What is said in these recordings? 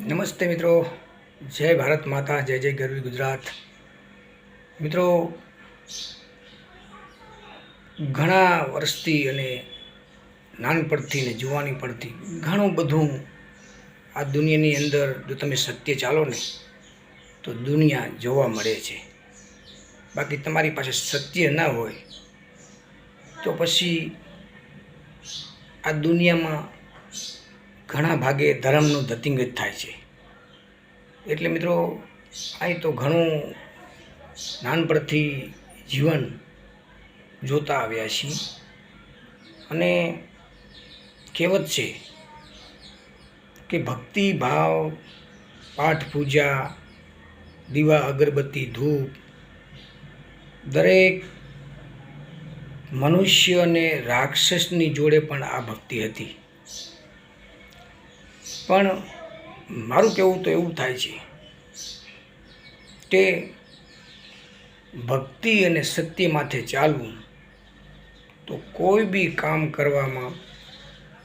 નમસ્તે મિત્રો. જય ભારત માતા, જય જય ગરવી ગુજરાત. મિત્રો, ઘણા વર્ષથી અને નાનપણથી ને જુવાની પડતી ઘણું બધું આ દુનિયાની અંદર જો તમે સત્ય ચાલો ને, તો દુનિયા જોવા મળે છે. બાકી તમારી પાસે સત્ય ના હોય, તો પછી આ દુનિયામાં ઘણા ભાગે ધર્મનું ધતિંગ જ થાય છે. એટલે મિત્રો અહીં તો ઘણું નાનપણથી જીવન જોતા આવ્યા છીએ. અને કહેવત છે કે ભક્તિ, ભાવ, પાઠ, પૂજા, દીવા, અગરબત્તી, ધૂપ, દરેક મનુષ્ય અને રાક્ષસની જોડે પણ આ ભક્તિ હતી. પણ મારું કહેવું તો એવું થાય છે કે ભક્તિ અને સત્ય માથે ચાલવું તો કોઈ બી કામ કરવામાં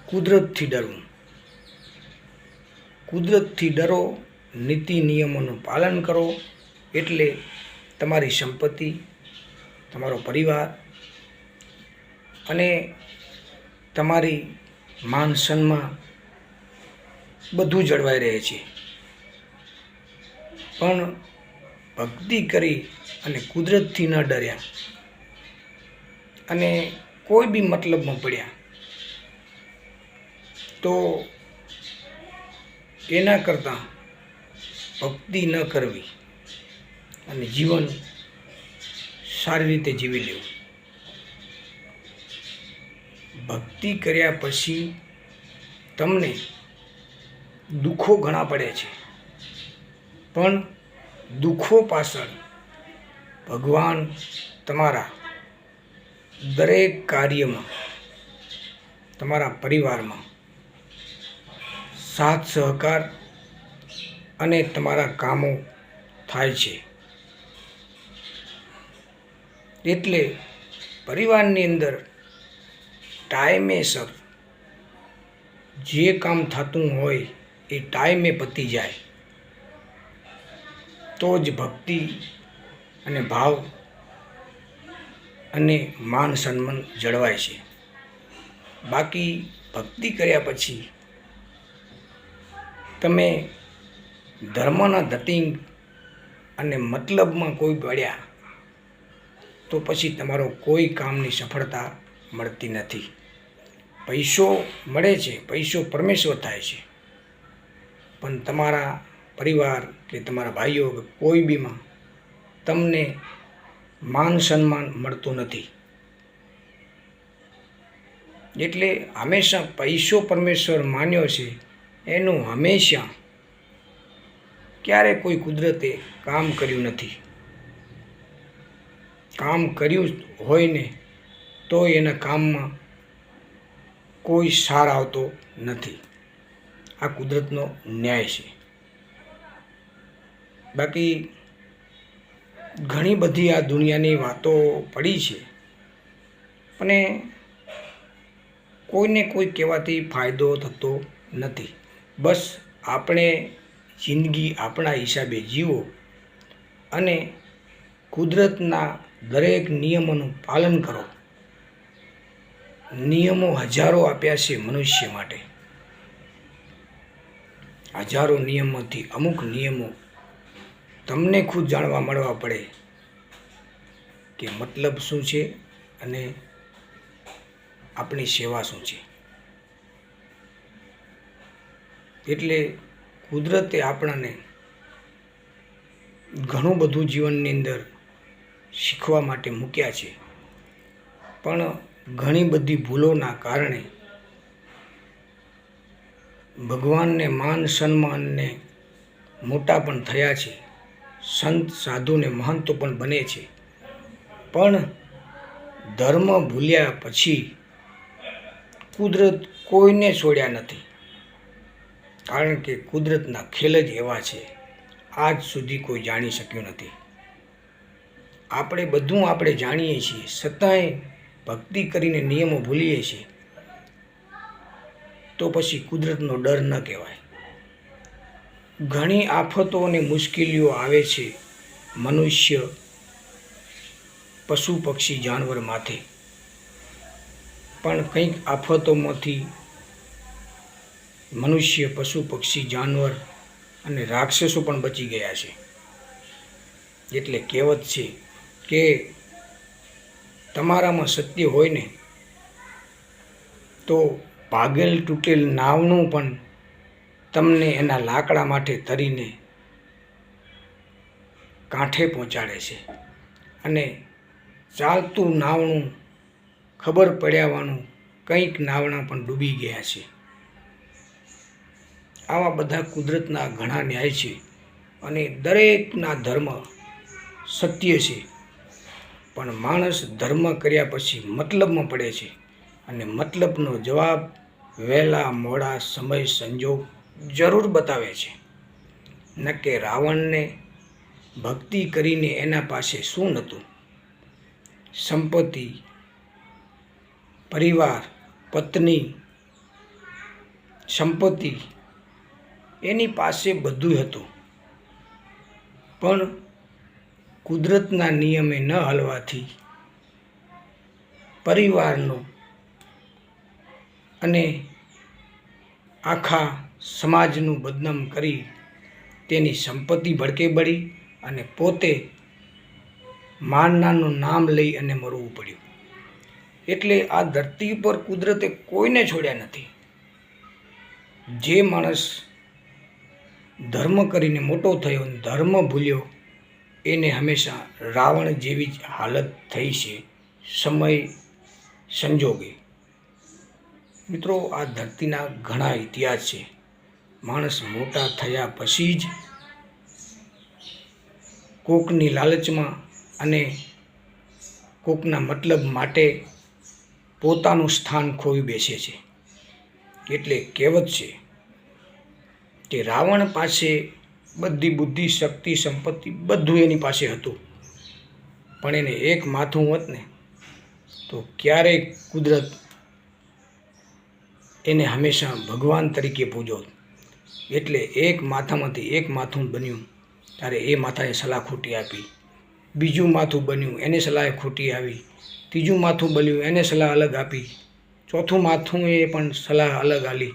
કુદરતથી ડરવું. કુદરતથી ડરો, નીતિ નિયમોનું પાલન કરો એટલે તમારી સંપત્તિ, તમારો પરિવાર અને તમારી માન સન્માન બધું જળવાઈ રહે છે. પણ ભક્તિ કરી અને કુદરતથી ન ડર્યા. અને કોઈ બી મતલબમાં પડ્યા. તો એના કરતાં ભક્તિ ન કરવી અને જીવન સારી રીતે જીવી લેવું. ભક્તિ કર્યા પછી તમને દુઃખો ઘણા પડે છે. પણ દુઃખો પાછળ ભગવાન તમારા દરેક કાર્યમાં, તમારા પરિવારમાં સાથ સહકાર અને તમારા કામો થાય છે. એટલે પરિવારની અંદર ટાઈમે સર જે કામ થતું હોય એ ટાઈમે પતી જાય. તો જ ભક્તિ અને ભાવ અને માન સન્માન જળવાય છે. બાકી ભક્તિ કર્યા પછી તમે ધર્મના ધતિંગ અને મતલબમાં કોઈ પડ્યા તો પછી તમારો કોઈ કામની સફળતા મળતી નથી. પૈસો મળે છે, પૈસો પરમેશ્વર થાય છે. પણ તમારા પરિવાર કે તમારા ભાઈઓ કે કોઈ બીમાં તમને માન સન્માન મળતું નથી. એટલે હંમેશા પૈસો પરમેશ્વર માન્યો છે, એનું હંમેશા ક્યારે કોઈ કુદરતે કામ કર્યું નથી. કામ કર્યું હોય ને તો એના કામમાં કોઈ સાર આવતો નથી. આ કુદરતનો ન્યાય છે. બાકી ઘણી બધી આ દુનિયાની વાતો પડી છે. અને કોઈને કોઈ કહેવાથી ફાયદો થતો નથી. બસ આપણે જિંદગી આપણા હિસાબે જીવો અને કુદરતના દરેક નિયમોનું પાલન કરો. નિયમો હજારો આપ્યા છે મનુષ્ય માટે. હજારો નિયમોથી અમુક નિયમો તમને ખુદ જાણવા મળવા પડે કે મતલબ શું છે અને આપણી સેવા શું છે. એટલે કુદરતે આપણને ઘણું બધું જીવનની અંદર શીખવા માટે મૂક્યા છે. પણ ઘણી બધી ભૂલોના કારણે ભગવાનને માન સન્માનને મોટા પણ થયા છે. સંત સાધુને મહંતો પણ બને છે. પણ ધર્મ ભૂલ્યા પછી કુદરત કોઈને છોડ્યા નથી. કારણ કે કુદરતના ખેલ જ એવા છે. આજ સુધી કોઈ જાણી શક્યું નથી. આપણે બધું આપણે જાણીએ છીએ. છતાંય ભક્તિ કરીને નિયમો ભૂલીએ છીએ. તો પછી કુદરતનો ડર ન કહેવાય. ઘણી આફતો અને મુશ્કેલીઓ આવે છે મનુષ્ય પશુ પક્ષી જાનવર માથે. પણ કંઈક આફતોમાંથી મનુષ્ય, પશુ પક્ષી, જાનવર અને રાક્ષસો પણ બચી ગયા છે. એટલે કહેવત છે કે તમારામાં સત્ય હોય ને, તો ભાગેલ તૂટેલ નાવનું પણ તમને એના લાકડા માટે તરીને કાંઠે પહોંચાડે છે. અને ચાલતું નાવણું ખબર પડ્યાવાનું કંઈક નાવણા પણ ડૂબી ગયા છે. આવા બધા કુદરતના ઘણા ન્યાય છે અને દરેકના ધર્મ સત્ય છે. પણ માણસ ધર્મ કર્યા પછી મતલબમાં પડે છે અને મતલબનો જવાબ વહેલા મોડા સમય સંજોગ જરૂર બતાવે છે. ન કે રાવણને ભક્તિ કરીને એના પાસે શું નહોતું? સંપત્તિ, પરિવાર, પત્ની, સંપત્તિ એની પાસે બધું હતું. પણ કુદરતના નિયમે ન હલવાથી પરિવારનો અને આખા સમાજનું બદનામ કરી તેની સંપત્તિ ભડકે બળી અને પોતે માનનાનું નામ લઈ અને મરવું પડ્યું. એટલે આ ધરતી પર કુદરતે કોઈને છોડ્યા નથી. જે માણસ ધર્મ કરીને મોટો થયો ધર્મ ભૂલ્યો, એને હંમેશા રાવણ જેવી જ હાલત થઈ છે. સમય સંજોગે. મિત્રો, આ ધરતીના ઘણા ઇતિહાસ છે. માણસ મોટા થયા પછી જ કોકની લાલચમાં અને કોકના મતલબ માટે પોતાનું સ્થાન ખોઈ બેસે છે. એટલે કહેવત છે કે રાવણ પાસે બધી બુદ્ધિ, શક્તિ, સંપત્તિ બધું એની પાસે હતું. પણ એને એક માથું હોત ને, તો ક્યારેય કુદરત એને હંમેશા ભગવાન તરીકે પૂજો. એટલે એક માથામાંથી એક માથું બન્યું, ત્યારે એ માથાએ સલાહ ખોટી આપી. બીજું માથું બન્યું, એને સલાહ ખોટી આવી. ત્રીજું માથું બન્યું, એને સલાહ અલગ આપી. ચોથું માથું એ પણ સલાહ અલગ આલી.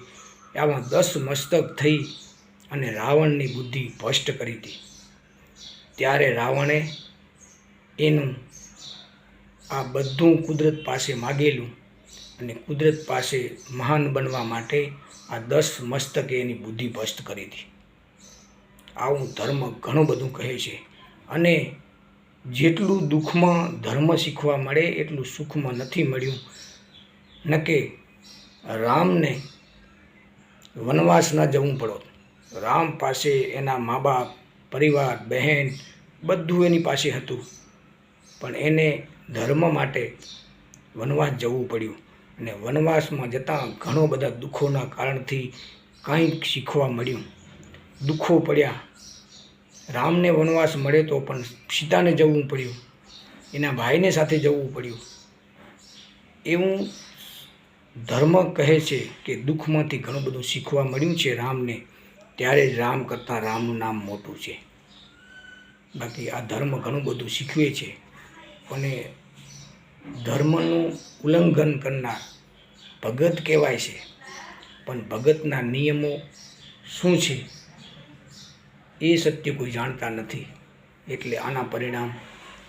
આમાં દસ મસ્તક થઈ અને રાવણની બુદ્ધિ ભ્રષ્ટ કરી હતી. ત્યારે રાવણે એનું આ બધું કુદરત પાસે માગેલું. અને કુદરત પાસે મહાન બનવા માટે આ દસ મસ્તકે એની બુદ્ધિ ભસ્ત કરી હતી. આવું ધર્મ ઘણું બધું કહે છે. અને જેટલું દુઃખમાં ધર્મ શીખવા મળે, એટલું સુખમાં નથી મળ્યું. ન કે રામને વનવાસ ન જવું પડો. રામ પાસે એના મા બાપ પરિવાર, બહેન બધું એની પાસે હતું. પણ એને ધર્મ માટે વનવાસ જવું પડ્યું. અને વનવાસમાં જતાં ઘણો બધા દુઃખોના કારણથી કંઈક શીખવા મળ્યું. દુઃખો પડ્યા. રામને વનવાસ મળે તો પણ સીતાને જવું પડ્યું. એના ભાઈને સાથે જવું પડ્યું. એવું ધર્મ કહે છે કે દુઃખમાંથી ઘણું બધું શીખવા મળ્યું છે રામને. ત્યારે જ રામ કરતાં રામનું નામ મોટું છે. બાકી આ ધર્મ ઘણું બધું શીખવે છે. અને ધર્મનું ઉલ્લંઘન કરનાર ભગત કહેવાય છે. પણ ભગતના નિયમો શું છે? એ સત્ય કોઈ જાણતા નથી. એટલે આના પરિણામ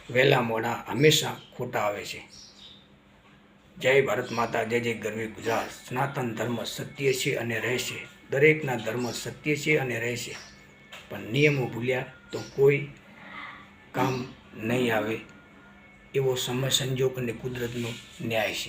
વહેલા મોડા હંમેશા ખોટા આવે છે. જય ભારત માતા, જય જય ગરવી ગુજરાત. સનાતન ધર્મ સત્ય છે અને રહેશે. દરેકના ધર્મ સત્ય છે અને રહેશે. પણ નિયમો ભૂલ્યા તો કોઈ કામ નહીં આવે. એવો સમય સંજોગ અને કુદરતનો ન્યાય છે.